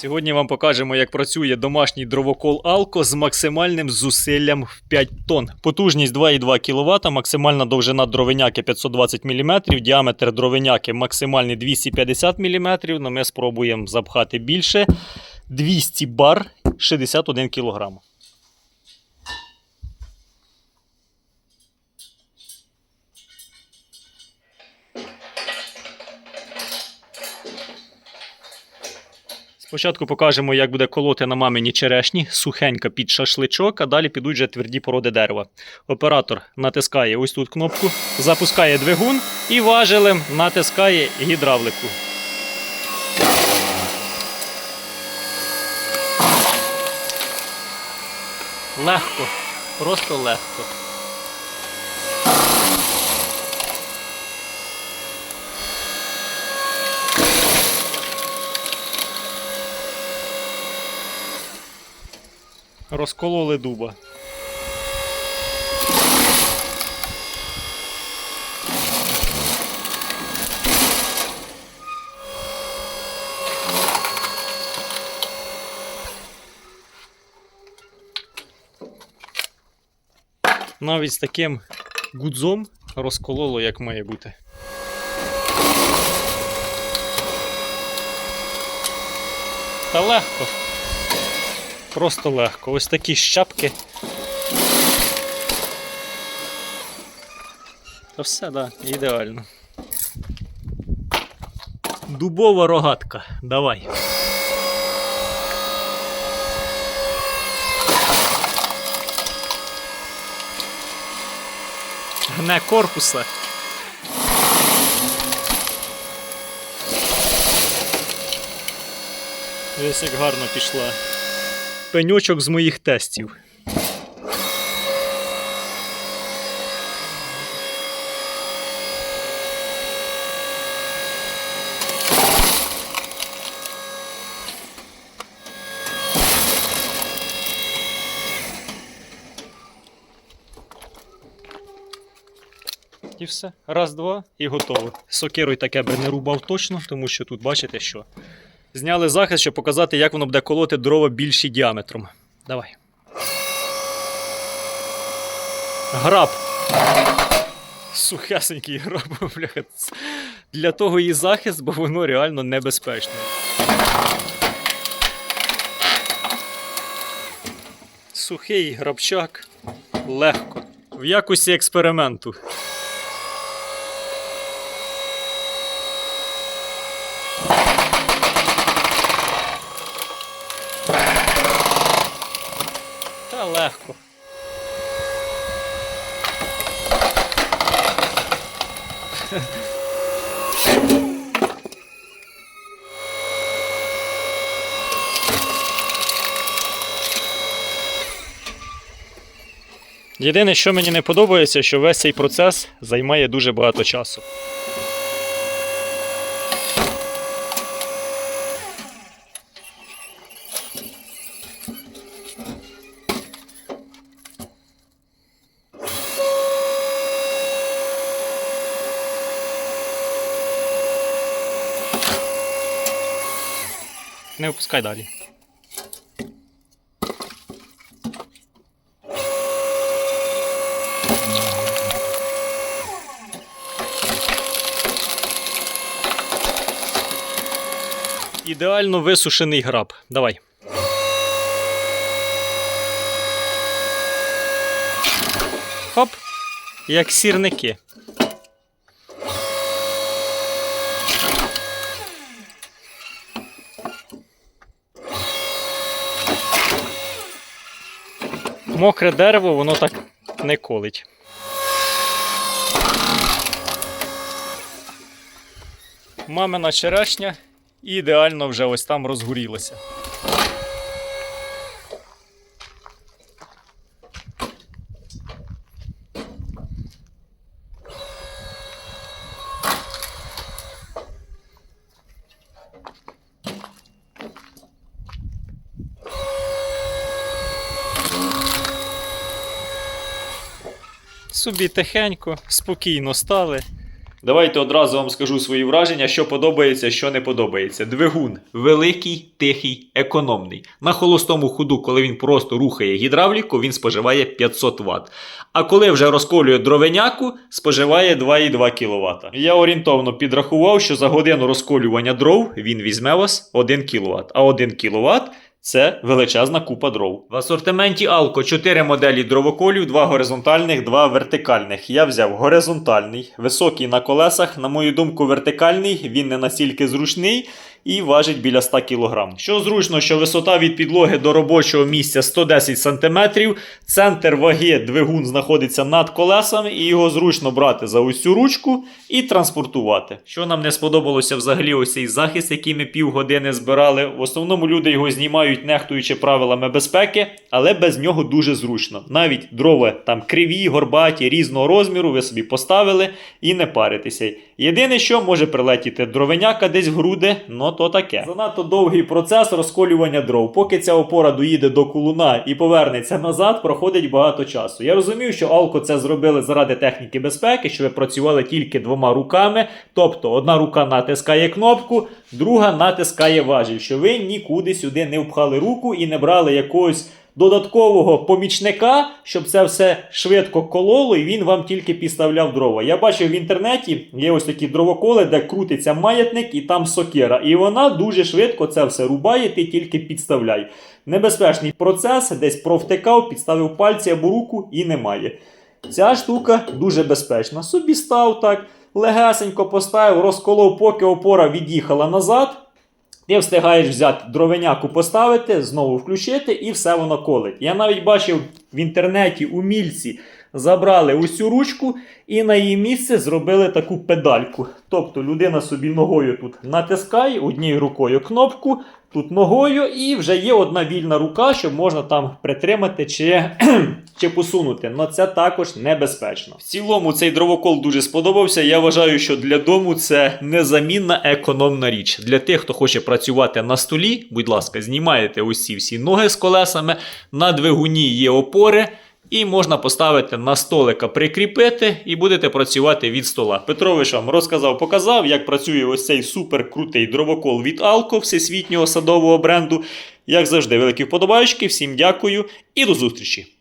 Сьогодні вам покажемо, як працює домашній дровокол Алко з максимальним зусиллям в 5 тонн. Потужність 2,2 кВт, максимальна довжина дровиняки 520 мм, діаметр дровиняки максимальний 250 мм. але ми спробуємо запхати більше. 200 бар 61 кг. Спочатку покажемо, як буде колоти на мамині черешні, сухенька під шашличок, а далі підуть вже тверді породи дерева. Оператор натискає ось тут кнопку, запускає двигун і важелем натискає гідравлику. Легко, просто легко. Розкололи дуба. Навіть з таким гудзом розкололо, як має бути. Та легко. Просто легко. Ось такі щапки. Та все, да, ідеально. Дубова рогатка. Давай. Гне корпуса. Ось як гарно пішла пеньочок з моїх тестів. І все. Раз, два і готово. Сокирою таке би не рубав точно, тому що тут бачите що. Зняли захист, щоб показати, як воно буде колоти дрова більші діаметром. Давай. Граб. Сухесенький граб, бляха. Для того і захист, бо воно реально небезпечне. Сухий грабчак. Легко. В якості експерименту. Та легко. Єдине, що мені не подобається, що весь цей процес займає дуже багато часу. Не опускай далі. Ідеально висушений граб. Давай. Хоп. Як сірники. Мокре дерево, воно так не колить. Мамина черешня ідеально вже ось там розгорілася. Собі тихенько, спокійно стали, Давайте одразу вам скажу свої враження, що подобається, що не подобається. Двигун великий, тихий, економний. На холостому ходу, коли він просто рухає гідравліку, він споживає 500 Вт. А коли вже розколює дровеняку, споживає 2,2 кВт. Я орієнтовно підрахував, що за годину розколювання дров він візьме вас 1 кВт. А 1 кВт це величезна купа дров. В асортименті Alco 4 моделі дровоколів, 2 горизонтальних, 2 вертикальних. Я взяв горизонтальний, високий на колесах. На мою думку, вертикальний, він не настільки зручний і важить біля 100 кг. Що зручно, що висота від підлоги до робочого місця 110 см, центр ваги двигун знаходиться над колесами, і його зручно брати за цю ручку і транспортувати. Що нам не сподобалося взагалі ось цей захист, який ми півгодини збирали. В основному люди його знімають, нехтуючи правилами безпеки, але без нього дуже зручно. Навіть дрова там криві, горбаті, різного розміру, ви собі поставили і не паритеся. Єдине, що може прилетіти дровеняка десь в груди, ну то таке. Занадто довгий процес розколювання дров. Поки ця опора доїде до кулуна і повернеться назад, проходить багато часу. Я розумів, що Алко це зробили заради техніки безпеки, що ви працювали тільки двома руками. Тобто одна рука натискає кнопку, друга натискає важіль, що ви нікуди сюди не впхали руку і не брали якогось додаткового помічника, щоб це все швидко кололо, і він вам тільки підставляв дрова. Я бачив в інтернеті є ось такі дровоколи, де крутиться маятник і там сокира. І вона дуже швидко це все рубає, ти тільки підставляй. Небезпечний процес, десь провтикав, підставив пальці або руку і немає. Ця штука дуже безпечна. Собі став так, легесенько поставив, розколов, поки опора від'їхала назад. Ти встигаєш взяти дровеняку поставити, знову включити, і все воно колить. Я навіть бачив в інтернеті умільці забрали цю ручку і на її місце зробили таку педальку. Тобто людина собі ногою тут натискає однією рукою кнопку, тут ногою, і вже є одна вільна рука, що можна там притримати чи, чи посунути. Но це також небезпечно. В цілому цей дровокол дуже сподобався. Я вважаю, що для дому це незамінна економна річ. Для тих, хто хоче працювати на столі, будь ласка, знімаєте ці всі ноги з колесами. На двигуні є опори. І можна поставити на столика, прикріпити, і будете працювати від стола. Петрович вам розказав, показав, як працює ось цей супер крутий дровокол від Алко, всесвітнього садового бренду. Як завжди, великі вподобайки. Всім дякую і до зустрічі!